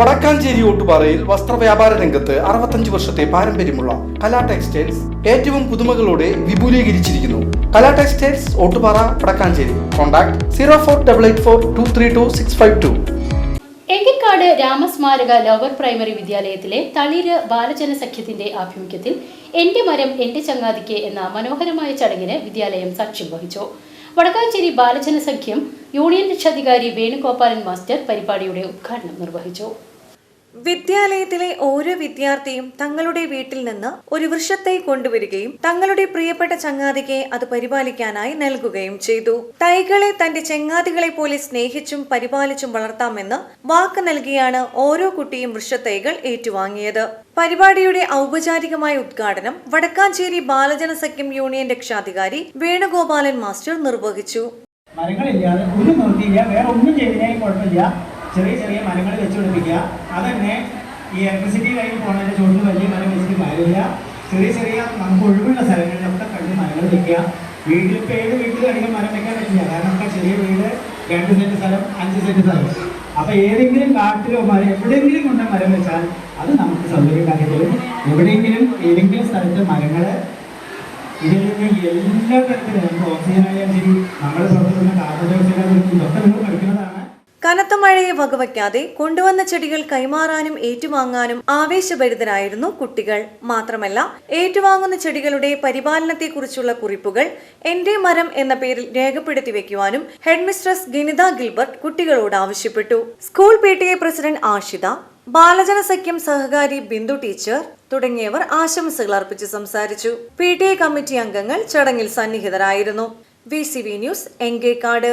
വടക്കാഞ്ചേരി ഓട്ടുപാറയിൽ വസ്ത്രവ്യാപാര രംഗത്ത് അറുപത്തഞ്ച് വർഷത്തെ പാരമ്പര്യമുള്ള കലാ ടെക്സ്റ്റൈൽസ് ഏറ്റവും പുതുമകളോടെ വിപുലീകരിച്ചിരിക്കുന്നു. Kala textiles Ottupara Vadakkancherry. Contact zero four double eight four two three two six five two. Enkikkad രാമസ്മാരക lower primary വിദ്യാലയത്തിലെ തളിര് ബാലജന സഖ്യത്തിന്റെ ആഭിമുഖ്യത്തിൽ എന്റെ മരം എന്റെ ചങ്ങാതിക്ക് എന്ന മനോഹരമായ ചടങ്ങിന് വിദ്യാലയം സാക്ഷ്യം വഹിച്ചു. വടക്കാഞ്ചേരി ബാലജന സഖ്യം യൂണിയൻ രക്ഷാധികാരി വേണുഗോപാലൻ മാസ്റ്റർ പരിപാടിയുടെ ഉദ്ഘാടനം നിർവഹിച്ചു. വിദ്യാലയത്തിലെ ഓരോ വിദ്യാർത്ഥിയും തങ്ങളുടെ വീട്ടിൽ നിന്ന് ഒരു വൃക്ഷത്തൈ കൊണ്ടുവരികയും തങ്ങളുടെ പ്രിയപ്പെട്ട ചങ്ങാതിക്ക് അത് പരിപാലിക്കാനായി നൽകുകയും ചെയ്തു. തൈകളെ തന്റെ ചങ്ങാതികളെ പോലെ സ്നേഹിച്ചും പരിപാലിച്ചും വളർത്താമെന്ന് വാക്ക് നൽകിയാണ് ഓരോ കുട്ടിയും വൃക്ഷത്തൈകൾ ഏറ്റുവാങ്ങിയത്. പരിപാടിയുടെ ഔപചാരികമായ ഉദ്ഘാടനം വടക്കാഞ്ചേരി ബാലജന സഖ്യം യൂണിയൻ രക്ഷാധികാരി വേണുഗോപാലൻ മാസ്റ്റർ നിർവഹിച്ചു. മരങ്ങളില്ലാതെ ഒരു നിർത്തിയില്ല വേറെ ഒന്നും ചെയ്തില്ലെങ്കിൽ കുഴപ്പമില്ല. ചെറിയ ചെറിയ മരങ്ങൾ വെച്ച് പിടിപ്പിക്കുക. അതന്നെ ഈ ഇലക്ട്രിസിറ്റി ലൈൻ പോകുന്നതിന്റെ ചുവട്ടിൽ വലിയ മരം വെച്ചിട്ട് കാര്യമില്ല. ചെറിയ ചെറിയ നമുക്ക് ഒഴിവുള്ള സ്ഥലങ്ങളിലൊക്കെ കണ്ട് മരങ്ങൾ വെക്കുക. വീട്ടിൽ ഇപ്പോൾ ഏത് വീട്ടിൽ അധികം മരം വെക്കാൻ പറ്റില്ല. കാരണം ഒക്കെ ചെറിയ വീട് രണ്ട് സെന്റ് സ്ഥലം അഞ്ച് സെന്റ് സ്ഥലം. അപ്പോൾ ഏതെങ്കിലും കാട്ടിലോ മരം എവിടെയെങ്കിലും കൊണ്ട് മരം വെച്ചാൽ അത് നമുക്ക് സൗകര്യം ഉണ്ടാക്കി തരും. എവിടെയെങ്കിലും ഏതെങ്കിലും സ്ഥലത്ത് മരങ്ങൾ ഇതിൽ നിന്ന് എല്ലാ തരത്തിലും നമുക്ക് ഓക്സിജൻ മഴയെ വകവയ്ക്കാതെ കൊണ്ടുവന്ന ചെടികൾ കൈമാറാനും ഏറ്റുവാങ്ങാനും ആവേശഭരിതരായിരുന്നു കുട്ടികൾ. മാത്രമല്ല ഏറ്റുവാങ്ങുന്ന ചെടികളുടെ പരിപാലനത്തെക്കുറിച്ചുള്ള കുറിപ്പുകൾ എന്റെ മരം എന്ന പേരിൽ രേഖപ്പെടുത്തി വെക്കുവാനും ഹെഡ്മിസ്ട്രസ് ഗിനിത ഗിൽബർട്ട് കുട്ടികളോട് ആവശ്യപ്പെട്ടു. School P T A president Ashitha ബാലജന സഖ്യം സഹകാരി ബിന്ദു ടീച്ചർ തുടങ്ങിയവർ ആശംസകൾ അർപ്പിച്ച് സംസാരിച്ചു. പി ടി എ കമ്മിറ്റി അംഗങ്ങൾ ചടങ്ങിൽ സന്നിഹിതരായിരുന്നു. V C V news Enkakkad